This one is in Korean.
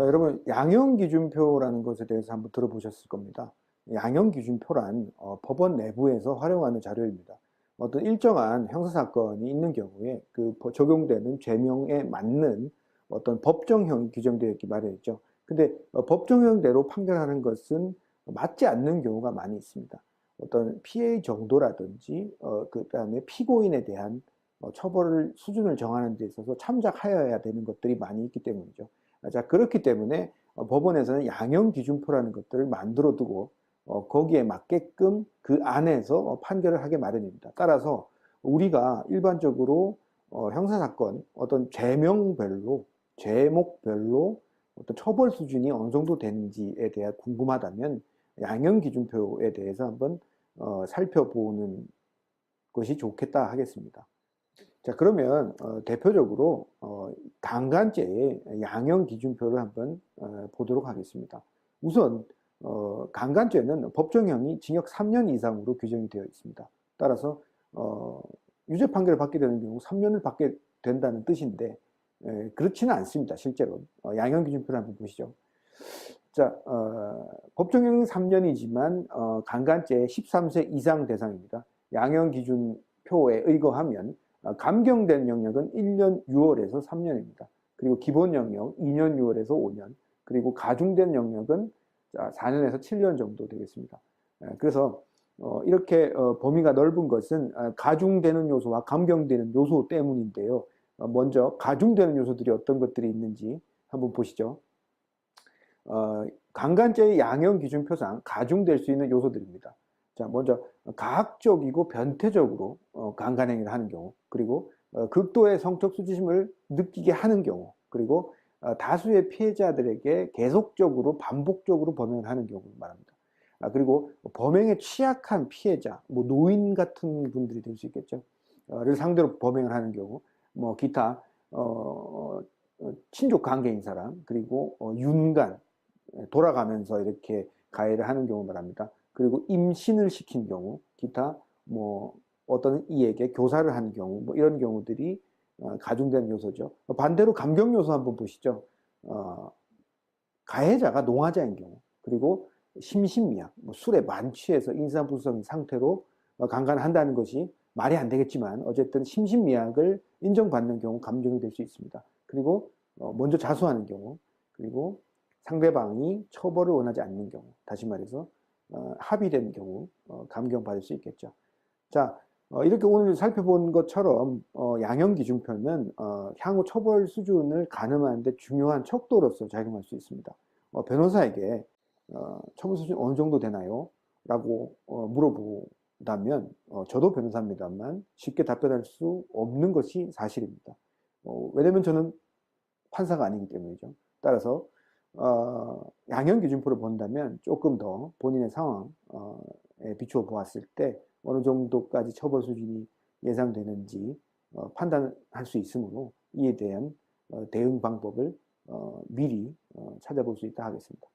자, 여러분 양형 기준표라는 것에 대해서 한번 들어보셨을 겁니다. 양형 기준표란 어, 법원 내부에서 활용하는 자료입니다. 어떤 일정한 형사 사건이 있는 경우에 그 버- 적용되는 죄명에 맞는 어떤 법정형이 규정되어 있기 마련이죠. 근데 어, 법정형대로 판결하는 것은 맞지 않는 경우가 많이 있습니다. 어떤 피해 정도라든지 어, 그다음에 피고인에 대한 어, 처벌 수준을 정하는 데 있어서 참작하여야 되는 것들이 많이 있기 때문이죠. 아, 자, 그렇기 때문에 어, 법원에서는 양형 기준표라는 것들을 만들어 두고 어, 거기에 맞게끔 그 안에서 어, 판결을 하게 마련입니다. 따라서 우리가 일반적으로 어, 형사사건 어떤 죄명별로 죄목별로 어떤 처벌 수준이 어느 정도 되는지에 대해 궁금하다면 양형 기준표에 대해서 한번 어, 살펴보는 것이 좋겠다 하겠습니다. 자 그러면 어, 대표적으로 어, 강간죄의 양형 기준표를 한번 어, 보도록 하겠습니다. 우선 어, 강간죄는 법정형이 징역 3년 이상으로 규정이 되어 있습니다. 따라서 어, 유죄 판결을 받게 되는 경우 3년을 받게 된다는 뜻인데 에, 그렇지는 않습니다. 실제로 어, 양형 기준표를 한번 보시죠. 자, 어, 법정형은 3년이지만 어, 강간죄 13세 이상 대상입니다. 양형 기준표에 의거하면 어, 감경된 영역은 1년 6월에서 3년입니다. 그리고 기본 영역 2년 6월에서 5년, 그리고 가중된 영역은 자, 4년에서 7년 정도 되겠습니다. 에, 그래서 어, 이렇게 어, 범위가 넓은 것은 아, 가중되는 요소와 감경되는 요소 때문인데요. 어, 먼저 가중되는 요소들이 어떤 것들이 있는지 한번 보시죠. 어, 강간죄의 양형 기준표상 가중될 수 있는 요소들입니다. 자, 먼저 가학적이고 변태적으로 어, 강간행위를 하는 경우, 그리고 어, 극도의 성적 수치심을 느끼게 하는 경우, 그리고 어, 다수의 피해자들에게 계속적으로 반복적으로 범행을 하는 경우를 말합니다. 아, 그리고 범행에 취약한 피해자, 뭐 노인 같은 분들이 될 수 있겠죠. 어, 를 상대로 범행을 하는 경우, 뭐 기타 어, 어, 친족 관계인 사람, 그리고 어, 윤간 돌아가면서 이렇게 가해를 하는 경우 말합니다. 그리고 임신을 시킨 경우, 기타 뭐 어떤 이에게 교사를 한 경우, 뭐 이런 경우들이 어, 가중된 요소죠. 반대로 감경 요소 한번 보시죠. 어, 가해자가 농화자인 경우, 그리고 심신미약, 뭐 술에 만취해서 인사불성인 상태로 어, 강간을 한다는 것이 말이 안 되겠지만 어쨌든 심신미약을 인정받는 경우 감경이 될 수 있습니다. 그리고 어, 먼저 자수하는 경우, 그리고 상대방이 처벌을 원하지 않는 경우, 다시 말해서 어, 합의된 경우 어, 감경받을 수 있겠죠. 자, 어, 이렇게 오늘 살펴본 것처럼 어, 양형 기준표는 어, 향후 처벌 수준을 가늠하는데 중요한 척도로서 작용할 수 있습니다. 어, 변호사에게 어, 처벌 수준이 어느 정도 되나요? 라고 어, 물어보다면 어, 저도 변호사입니다만 쉽게 답변할 수 없는 것이 사실입니다. 어, 왜냐면 저는 판사가 아니기 때문이죠. 따라서 어, 양형 기준표를 본다면 조금 더 본인의 상황에 비추어 보았을 때 어느 정도까지 처벌 수준이 예상되는지 어, 판단할 수 있으므로 이에 대한 어, 대응 방법을 어, 미리 어, 찾아볼 수 있다 하겠습니다.